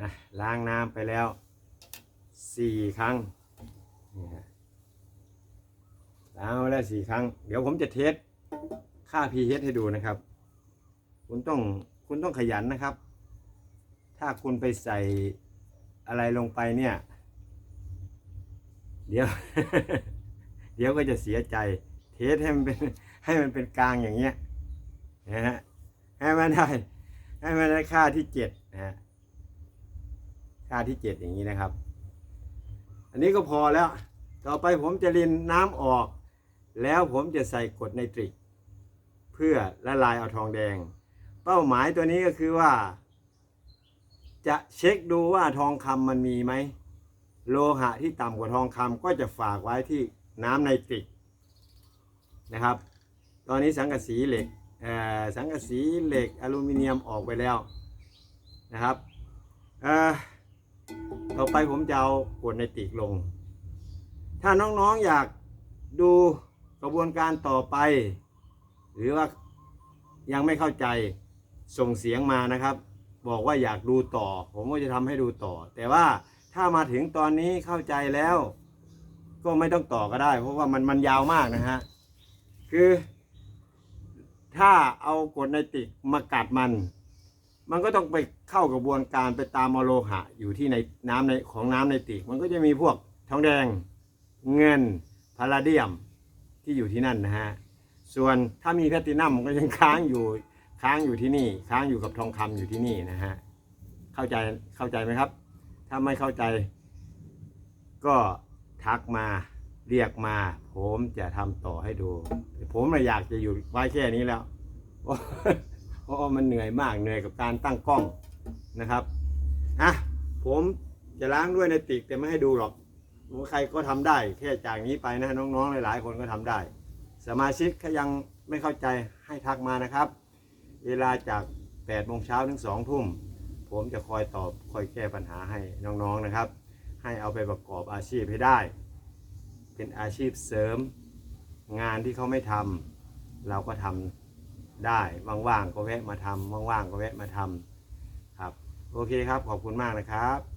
นะล้างน้ำไปแล้วสี่ครั้งนี่ฮะล้างไปแล้วสี่ครั้ง เดี๋ยวผมจะเทสค่า pH ให้ดูนะครับ คุณต้องคุณต้องขยันนะครับ ถ้าคุณไปใส่อะไรลงไปเนี่ย เดี๋ยว เดี๋ยวก็จะเสียใจ เทสให้มันเป็นให้มันเป็นกลางอย่างเงี้ยนะฮะให้มันได้ให้มันได้ค่าที่เจ็ดนะฮะ ค่าที่เจ็ดอย่างนี้นะครับ อันนี้ก็พอแล้ว ต่อไปผมจะรินน้ำออก แล้วผมจะใส่กรดไนตริก เพื่อละลายเอาทองแดง เป้าหมายตัวนี้ก็คือว่า จะเช็คดูว่าทองคำมันมีไหม โลหะที่ต่ำกว่าทองคำก็จะฝากไว้ที่น้ำไนตริกนะครับ ตอนนี้สังกะสีเหล็กอ่อสังกะสีเหล็กอลูมิเนียมออกไปแล้วนะครับอ่อ ต่อไปผมจะเอากรดไนติกลง ถ้าน้องๆอยากดูกระบวนการต่อไป หรือว่ายังไม่เข้าใจส่งเสียงมานะครับ บอกว่าอยากดูต่อ ผมก็จะทำให้ดูต่อ แต่ว่าถ้ามาถึงตอนนี้เข้าใจแล้ว ก็ไม่ต้องต่อก็ได้ เพราะว่ามันมันยาวมากนะฮะคือ ถ้าเอากดไนติกมากัดมัน มันก็ต้องไปเข้ากระบวนการไปตามเอาโลหะอยู่ที่ในน้ำในของน้ำไนตริกมันก็จะมีพวกทองแดงเงินพาราเดียมที่อยู่ที่นั่นนะฮะส่วนถ้ามีแพลตตินัมมันก็ยังค้างอยู่ค้างอยู่ที่นี่ ค้างอยู่กับทองคำอยู่ที่นี่นะฮะเข้าใจเข้าใจไหมครับ ถ้าไม่เข้าใจ ก็ทักมาเรียกมา ผมจะทำต่อให้ดู ผมไม่อยากจะอยู่ไว้แค่นี้แล้ว เพราะว่ามันเหนื่อยมากเหนื่อยกับการตั้งกล้องนะครับอะผมจะล้างด้วยในติกแต่ไม่ให้ดูหรอกใครก็ทำได้แค่จากนี้ไปนะน้องๆหลาย ๆ คนก็ทำได้ สมาชิกถ้ายังไม่เข้าใจให้ทักมานะครับ เวลาจาก8โมงเช้าถึง2ทุ่มผมจะคอยตอบคอยแก้ปัญหาให้น้องๆนะครับ ให้เอาไปประกอบอาชีพให้ได้ เป็นอาชีพเสริมงานที่เขาไม่ทำเราก็ทำ ได้ว่างๆก็แวะมาทำว่างๆก็แวะมาทำครับ โอเคครับขอบคุณมากนะครับ